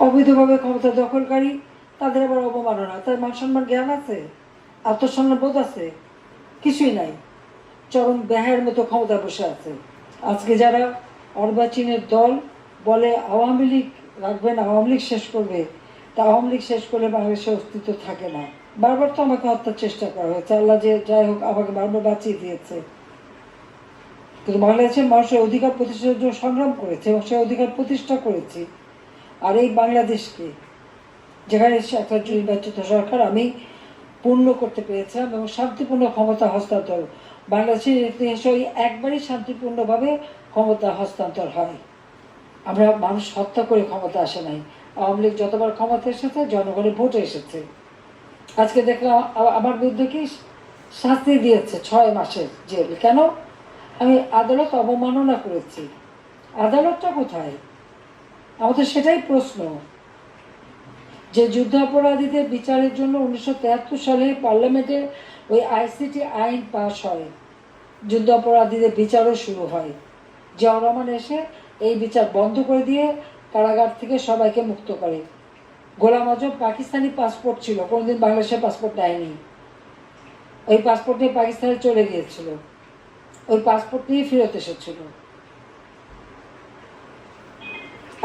অবৈধভাবে ক্ষমতা দখলকারী, তাদের আবার অবমাননা। তার মান সম্মান জ্ঞান আছে? আত্মসম্মান বোধ আছে? কিছুই নাই। চরম ব্যাহের মতো ক্ষমতা বসে আছে। আজকে যারা অর্বাচীনের দল বলে আওয়ামী লীগ রাখবেন আওয়ামী লীগ শেষ করবে, তা আওয়ামী লীগ শেষ করলে বাংলাদেশের অস্তিত্ব থাকে না। বারবার তো আমাকে হত্যার চেষ্টা করা হয়েছে। আল্লাহ যে যাই হোক আমাকে বারবার বাঁচিয়ে দিয়েছে। কিন্তু বাংলাদেশের মানুষের অধিকার প্রতিষ্ঠার জন্য সংগ্রাম করেছে এবং সেই অধিকার প্রতিষ্ঠা করেছি। আর এই বাংলাদেশকে, যেখানে একটা নির্বাচিত সরকার, আমি পূর্ণ করতে পেরেছিলাম এবং শান্তিপূর্ণ ক্ষমতা হস্তান্তর। বাংলাদেশের ইতিহাসে ওই একবারই শান্তিপূর্ণভাবে ক্ষমতা হস্তান্তর হয়। আমরা মানুষ হত্যা করে ক্ষমতা আসে নাই। আওয়ামী লীগ যতবার ক্ষমতা এসেছে, জনগণের ভোটে এসেছে। আজকে দেখলাম আমার বিরুদ্ধে কি শাস্তি দিয়েছে ছয় মাসের জেল? কেন? আমি আদালত অবমাননা করেছি। আদালতটা কোথায়? আমাদের সেটাই প্রশ্ন। যে যুদ্ধাপরাধীদের বিচারের জন্য উনিশশো সালে পার্লামেন্টে ওই আইসিটি আইন পাশ হয়। যুদ্ধাপরাধীদের বিচারও শুরু হয়। জিয়াউর রহমান এসে এই বিচার বন্ধ করে দিয়ে কারাগার থেকে সবাইকে মুক্ত করে। গোলাম আজম পাকিস্তানি পাসপোর্ট ছিল, কোনোদিন বাংলাদেশের পাসপোর্ট নেয়নি ওই পাসপোর্ট নিয়ে পাকিস্তানে চলে গিয়েছিল। ওই পাসপোর্ট নিয়ে ফেরত এসেছিল।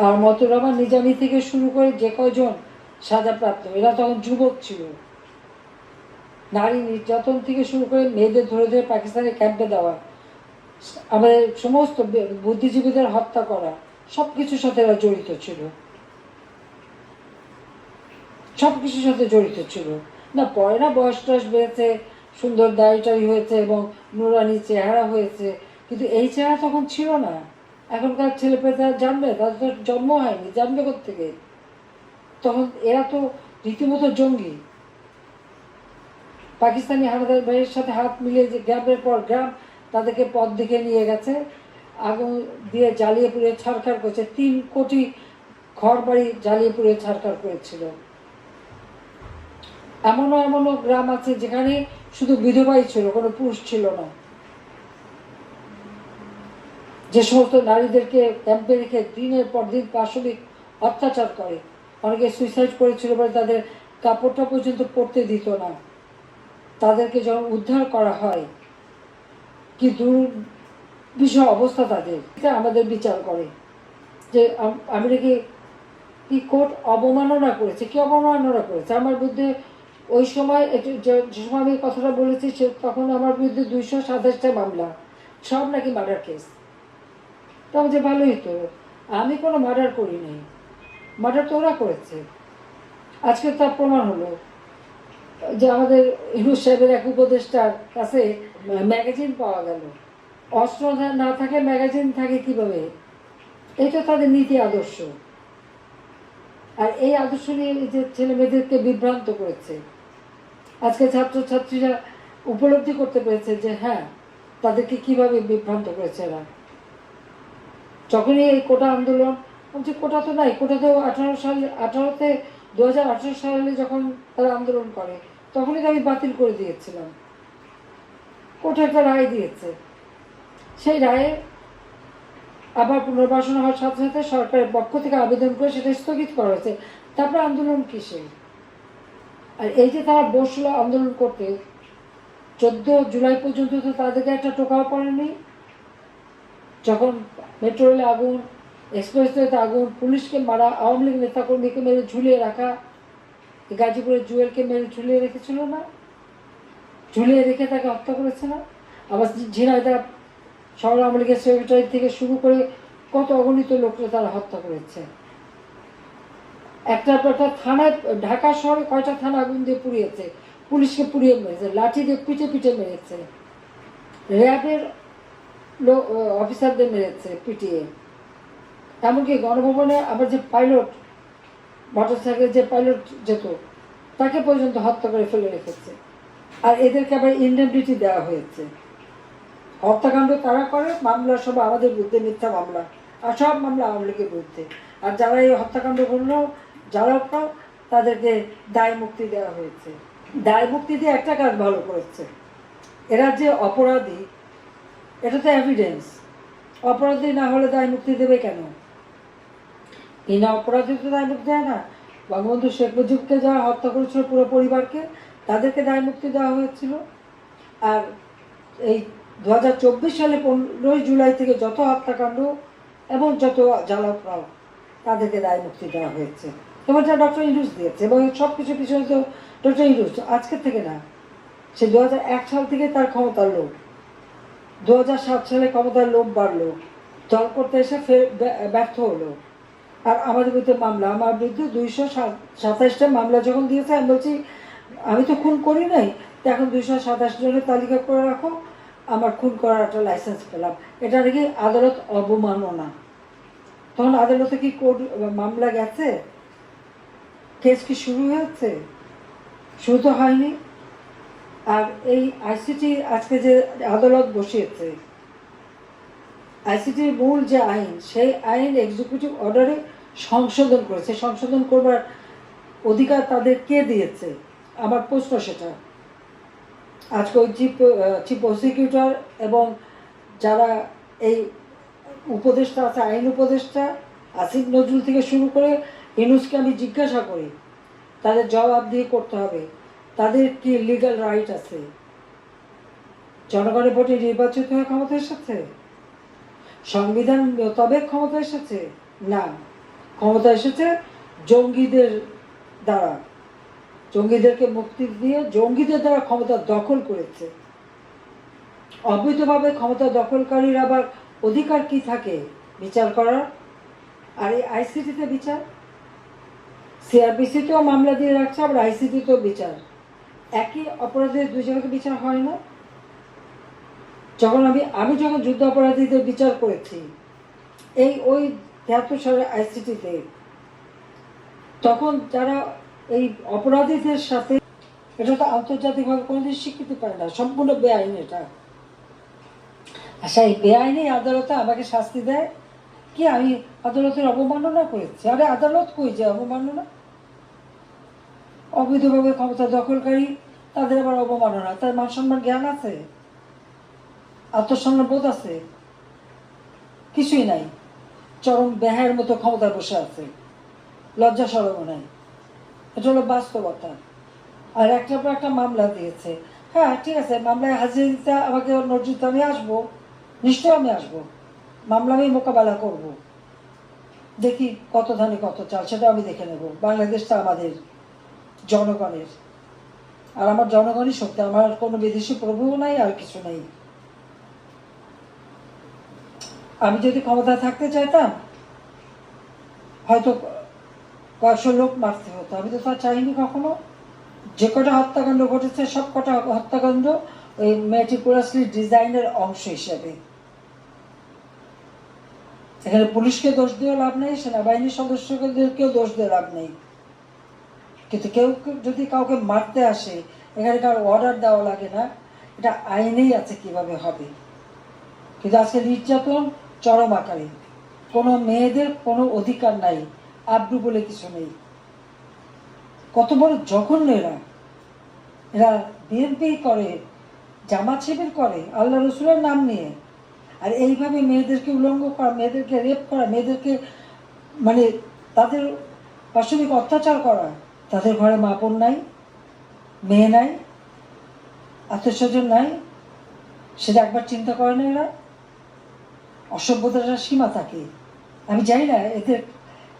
আর মতুর রহমান নিজামি থেকে শুরু করে যে কয়জন সাজাপ্রাপ্ত এরা তখন যুবক ছিল। নারী নির্যাতন থেকে শুরু করে মেয়েদের ধরে ধরে পাকিস্তানের ক্যাম্পে দেওয়া, আমাদের সমস্ত বুদ্ধিজীবীদের হত্যা করা সব কিছুর সাথে এরা জড়িত ছিল। সব কিছুর সাথে জড়িত ছিল। না পরে না বয়স টয়স বেড়েছে, সুন্দর দাড়িটারি হয়েছে এবং নুরানি চেহারা হয়েছে, কিন্তু এই চেহারা তখন ছিল না। এখনকার ছেলে পেয়ে তারা জানবে, তাদের তো জন্ম হয়নি, জানবে থেকে তখন এরা তো রীতিমতো জঙ্গি। পাকিস্তানি হানাদার ভাইয়ের সাথে হাত মিলিয়ে যে গ্রামের পর গ্রাম তাদেরকে পথ দেখে নিয়ে গেছে, আগুন দিয়ে জ্বালিয়ে পুড়িয়ে ছাড়খাড় করেছে, তিন কোটি ঘর বাড়ি জ্বালিয়ে পুড়িয়ে ছাড়খাড় করেছিল। এমনও এমনও গ্রাম আছে যেখানে শুধু বিধবাই ছিল, কোনো পুরুষ ছিল না। যে সমস্ত নারীদেরকে ক্যাম্পে রেখে দিনের পর দিন পাশবিক অত্যাচার করে। অনেকে সুইসাইড করেছিল বলে তাদের কাপড়টা পর্যন্ত পরতে দিত না। তাদেরকে যখন উদ্ধার করা হয়। কি দূর বিষয় অবস্থা তাদের। আমাদের বিচার করে যে আম- আমেরিকা কি কোর্ট অবমাননা করেছে? কি অবমাননা করেছে? আমার বিরুদ্ধে ওই সময় যে সময় আমি কথাটা বলেছি সে তখন আমার বিরুদ্ধে দুইশো সাতাশটা মামলা। সব নাকি মার্ডার কেস। তবে যে ভালোই তো। আমি কোনো মার্ডার করি নাই মার্ডার তো ওরা করেছে। আজকে তার প্রমাণ হলো যে আমাদের ইউনুস সাহেবের এক উপদেষ্টার কাছে ম্যাগাজিন পাওয়া গেল। অস্ত্র না- থাকে ম্যাগাজিন থাকে কীভাবে? তো তাদের নীতি আদর্শ। আর এই আদর্শ নিয়ে যে ছেলে মেয়েদেরকে বিভ্রান্ত করেছে। আজকে ছাত্রছাত্রীরা উপলব্ধি করতে পেরেছে যে হ্যাঁ তাদেরকে কীভাবে বিভ্রান্ত করেছে এরা। যখনই এই কোটা আন্দোলন বলছে, কোটা তো নাই, কোটা তো আঠারো সালে, আঠারোতে দু হাজার আঠারো সালে যখন তারা আন্দোলন করে, তখনই তো আমি বাতিল করে দিয়েছিলাম। কোটা একটা রায় দিয়েছে। সেই রায়ে আবার পুনর্বাসন হওয়ার সাথে সাথে সরকারের পক্ষ থেকে আবেদন করে সেটা স্থগিত করা হয়েছে। তারপর আন্দোলন কিসে আর এই যে তারা বসল আন্দোলন করতে, চোদ্দ জুলাই পর্যন্ত তো তাদেরকে একটা টোকাও পড়েনি। যখন মেট্রো রেলে আগুন এক্সপ্রেসওয়েতে আগুন, পুলিশকে মারা, আওয়ামী লীগ নেতাকর্মীকে মেরে ঝুলিয়ে রাখা, গাজীপুরের জুয়েলকে মেরে ঝুলিয়ে রেখেছিল না? ঝুলিয়ে রেখে তাকে হত্যা করেছে না? আবার ঝিনাইদা শহর আওয়ামী লীগের সেক্রেটারি থেকে শুরু করে কত অগণিত লোককে তারা হত্যা করেছে। একটা পর একটা থানায়, ঢাকা শহরে কয়টা থানা আগুন দিয়ে পুড়িয়েছে? পুলিশকে পুড়িয়ে মেরেছে, লাঠি দিয়ে পিঠে পিঠে মেরেছে। র্যাবের অফিসারদের মেরেছে, পিটিয়ে। এমনকি গণভবনে আবার যে পাইলট মোটরসাইকেল যে পাইলট যেত, তাকে পর্যন্ত হত্যা করে ফেলে রেখেছে। আর এদেরকে আবার ইন্ডেমনিটি দেওয়া হয়েছে। হত্যাকাণ্ড তারা করে? মামলা সব আমাদের বিরুদ্ধে মিথ্যা মামলা। আর সব মামলা আওয়ামী লীগের বিরুদ্ধে আর যারা এই হত্যাকাণ্ড করল, যারা তাদেরকে দায় মুক্তি দেওয়া হয়েছে। দায় মুক্তি দিয়ে একটা কাজ ভালো করেছে। এরা যে অপরাধী এটা তো এভিডেন্স অপরাধী না হলে দায় মুক্তি দেবে কেন? এই না অপরাধী তো দায় মুক্তি দেয় না। বঙ্গবন্ধু শেখ মুজিবকে যারা হত্যা করেছিল পুরো পরিবারকে, তাদেরকে দায় মুক্তি দেওয়া হয়েছিল। আর এই দু হাজার চব্বিশ সালে পনেরোই জুলাই থেকে যত হত্যাকাণ্ড এবং যত জ্বালাপ্রাও তাদেরকে দায় মুক্তি দেওয়া হয়েছে। এবং যা ডক্টর ইউনুস দিয়েছে, এবং সব কিছু পিছনে তো ডক্টর ইউনুস, আজকের থেকে না, সে দু হাজার এক সাল থেকে তার ক্ষমতার লোভ দু হাজার সাত সালে ক্ষমতার লোভ বাড়লো, দল করতে এসে ফের ব্য- ব্যর্থ হলো। আর আমাদের বিরুদ্ধে মামলা, আমার বিরুদ্ধে দুইশো সাতাশটা মামলা যখন দিয়েছে, আমি বলছি, আমি তো খুন করি নাই, তো এখন দুইশো সাতাশ জনের তালিকা করে রাখো, আমার খুন করার একটা লাইসেন্স পেলাম। এটা নাকি আদালত অবমাননা। তখন আদালতে কি কোর্ট মামলা গেছে? কেস কি শুরু হয়েছে? শুরু তো হয়নি। আর এই আইসিটি আজকে যে আদালত বসিয়েছে আইসিটির মূল যে আইন, সেই আইন এক্সিকিউটিভ অর্ডারে সংশোধন করেছে। সংশোধন করবার অধিকার তাদের কে দিয়েছে? আমার প্রশ্ন সেটা। আজকে ওই চিফ চিফ প্রসিকিউটর এবং যারা এই উপদেষ্টা আছে, আইন উপদেষ্টা, আসিফ নজরুল থেকে শুরু করে ইনুসকে আমি জিজ্ঞাসা করি, তাদের জবাব দিয়ে করতে হবে। তাদের কি লিগাল রাইট আছে। জনগণের ভোটে নির্বাচিত হয়ে ক্ষমতা এসেছে? সংবিধান তবে ক্ষমতা এসেছে? না। ক্ষমতা এসেছে জঙ্গিদের দ্বারা। জঙ্গিদেরকে মুক্তি দিয়ে জঙ্গিদের দ্বারা ক্ষমতা দখল করেছে। অবৈধভাবে ক্ষমতা দখলকারীর আবার অধিকার কি থাকে? বিচার করার? আর এই আইসিটিতে বিচার? সিআরপিসিতেও মামলা দিয়ে রাখছে, আবার আইসিটিতেও বিচার। একই অপরাধের দুই জায়গায় বিচার হয় না। যখন আমি আমি যখন যুদ্ধ অপরাধীদের বিচার করেছি, এই ওই তেহাত্তর সালে আইসিটিতে, তখন যারা এই অপরাধীদের সাথে, এটা তো আন্তর্জাতিকভাবে কোনোদিন স্বীকৃতি পায় না, সম্পূর্ণ বেআইন এটা। আচ্ছা এই বেআইনি আদালতে আমাকে শাস্তি দেয়? কি আমি আদালতের অবমাননা করেছি? আরে আদালত কই যে অবমাননা? অবৈধভাবে ক্ষমতা দখলকারী তাদের আবার অবমাননা, তার মান সম্মান জ্ঞান আছে? আত্মসম্মান বোধ আছে? কিছুই নাই। চরম ব্যাহের মতো ক্ষমতায় বসে আছে। লজ্জা সরম নাই। এটা হলো বাস্তবতা। আর একটা পর একটা মামলা দিয়েছে। হ্যাঁ ঠিক আছে, মামলায় হাজির দিতে আমাকে দিতে আমি আসব। নিশ্চয়ই আমি আসব। মামলা আমি মোকাবেলা করব। দেখি কত ধানে কত চাল সেটা আমি দেখে নেব। বাংলাদেশটা আমাদের, জনগণের। আর আমার জনগণই সত্যি, আমার কোনো বিদেশি প্রভুও নাই, আর কিছু নাই। আমি যদি ক্ষমতায় থাকতে চাইতাম, হয়তো কয়েকশো লোক মারতে হতো। আমি তো তা চাইনি কখনো। যে কটা হত্যাকাণ্ড ঘটেছে, সব কটা হত্যাকাণ্ড ওই মেটিকুলাসলি ডিজাইনের অংশ হিসেবে। এখানে পুলিশকে দোষ দিয়ে লাভ নেই, সেনাবাহিনীর সদস্যদেরকেও দোষ দিয়ে লাভ নেই। কিন্তু কেউ যদি কাউকে মারতে আসে, এখানে কারও অর্ডার দেওয়া লাগে না। এটা আইনেই আছে কীভাবে হবে। কিন্তু আজকে নির্যাতন চরম আকারে। কোনো মেয়েদের কোনো অধিকার নাই, আব্রু বলে কিছু নেই। কত বড় জঘন্য এরা। এরা বিএনপি করে, জামাত শিবির করে, আল্লাহ রসুলের নাম নিয়ে। আর এইভাবে মেয়েদেরকে উলঙ্গ করা, মেয়েদেরকে রেপ করা, মেয়েদেরকে মানে তাদের পাশবিক অত্যাচার করা। তাদের ঘরে মা বোন নাই, মেয়ে নাই, আত্মীয়স্বজন নাই সেটা একবার চিন্তা করে না এরা? অসভ্যতার সীমা থাকে। আমি জানি না, এদের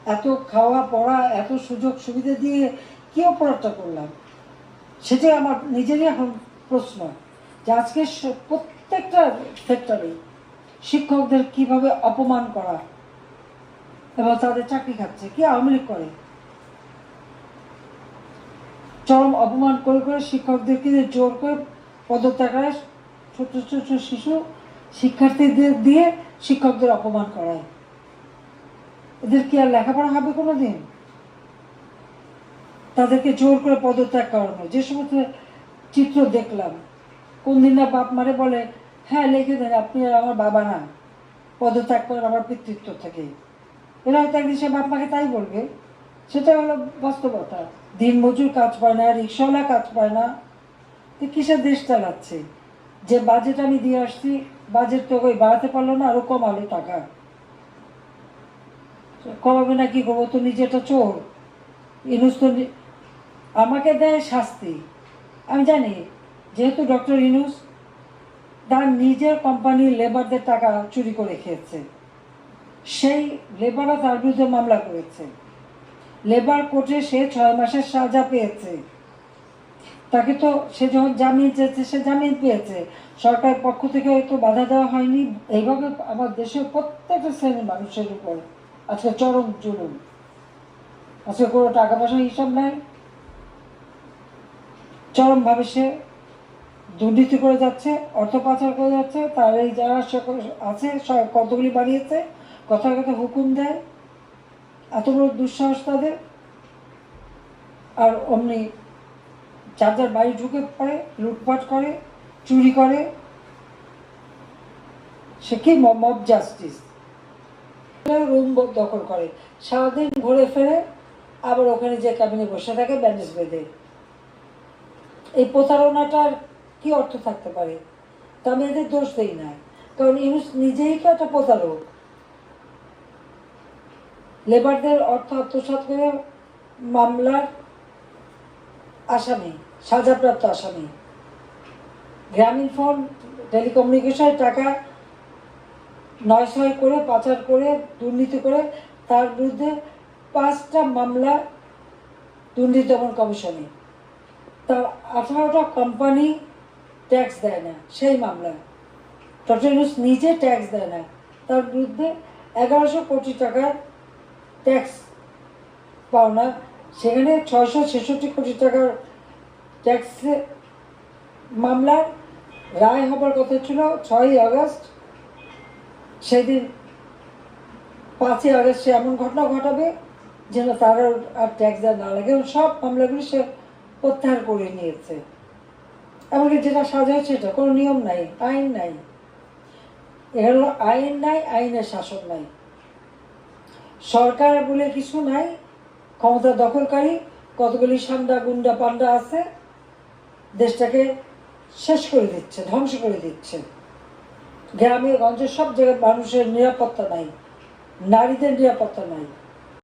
এত খাওয়া, পড়া, এত সুযোগ, সুবিধা দিয়ে কি অপরাধটা করলাম? সেটাই আমার নিজেরই এখন প্রশ্ন। যে আজকে প্রত্যেকটা সেক্টরে শিক্ষকদের কীভাবে অপমান করা? এবং তাদের চাকরি খাচ্ছে, কি আওয়ামী লীগ করে? চরম অপমান করে করে শিক্ষকদেরকে জোর করে পদত্যাগ করায় ছোট ছোট শিশু শিক্ষার্থীদের দিয়ে শিক্ষকদের অপমান করায়। এদের কি আর লেখাপড়া হবে কোনো দিন তাদেরকে জোর করে পদত্যাগ করানো, যে সমস্ত চিত্র দেখলাম, কোন দিন না বাপ মারে বলে হ্যাঁ লিখে দেন, আপনি আর আমার বাবা না। পদত্যাগ করেন আমার পিতৃত্ব থেকে। এরা হয়তো একদিন সে বাপ মাকে তাই বলবে। সেটা হলো বাস্তবতা। দিন মজুর কাজ পায় না রিক্সাওয়ালা কাজ পায় না। তো কিসের দেশ চালাচ্ছে? যে বাজেট আমি দিয়ে আসছি বাজেট তো ওই বাড়াতে পারল না আরও কমালো টাকা। কমাবে না কি করব তো নিজেটা চোর। ইনুস তো আমাকে দেয় শাস্তি। আমি জানি, যেহেতু ডক্টর ইনুস, তার নিজের কোম্পানির লেবারদের টাকা চুরি করে খেয়েছে। সেই লেবাররা তার বিরুদ্ধে মামলা করেছে। লেবার কোর্টে সে ছয় মাসের সাজা পেয়েছে। তাকে তো সে যখন জামিন চেয়েছে, সে জামিন পেয়েছে। সরকারের পক্ষ থেকে তো বাধা দেওয়া হয়নি। এইভাবে আমার দেশের প্রত্যেকটা শ্রেণির মানুষের উপর আজকে চরম জুলুম। আজকে কোনো টাকা পয়সার হিসাব নাই। চরমভাবে সে দুর্নীতি করে যাচ্ছে অর্থ পাচার করে যাচ্ছে। তার এই যারা আছে কতগুলি বানিয়েছে কথা কথা হুকুম দেয়। এত বড় দুঃসাহস তাদের, আর অমনি যার বাড়ি ঢুকে পড়ে, লুটপাট করে, চুরি করে, সে কি মব জাস্টিস? রুম দখল করে, সারাদিন ঘুরে ফেরে আবার ওখানে যে ক্যাবিনে বসে থাকে, ব্যান্ডেজ বেঁধে। এই প্রতারণাটার কি অর্থ থাকতে পারে? তা আমি এদের দোষ দিই না কারণ ইউনুস নিজেই তো একটা প্রতারক। লেবারদের অর্থ আত্মসাৎ করে মামলার আসামি, সাজাপ্রাপ্ত আসামি। গ্রামীণ ফোন, টেলিকমিউনিকেশন টাকা নয় ছয় করে, পাচার করে, দুর্নীতি করে, তার বিরুদ্ধে পাঁচটা মামলা দুর্নীতি দমন কমিশনে। তার আঠারোটা কোম্পানি ট্যাক্স দেয় না, সেই মামলা। ডক্টর নিজে ট্যাক্স দেয় না, তার বিরুদ্ধে এগারোশো কোটি টাকার ট্যাক্স পাওনা। সেখানে ছয়শো ছেষট্টি কোটি টাকার ট্যাক্স মামলার রায় হবার কথা ছিল ছয়ই আগস্ট। সেদিন পাঁচই আগস্ট সে এমন ঘটনা ঘটাবে যেন তার আর ট্যাক্স দেওয়া না লাগে। এবং সব মামলাগুলি সে প্রত্যাহার করে নিয়েছে। এমনকি যেটা সাজা হচ্ছে এটা কোনো নিয়ম নাই, আইন নাই। হলো আইন নাই, আইনের শাসন নাই। সরকার বলে কিছু নাই, ক্ষমতা দখলকারী, কতগুলি সান্দা গুন্ডা পান্ডা আছে, দেশটাকে শেষ করে দিচ্ছে, ধ্বংস করে দিচ্ছে। গ্রামে, গঞ্জে সব জায়গায় মানুষের নিরাপত্তা নাই, নারীদের নিরাপত্তা নাই।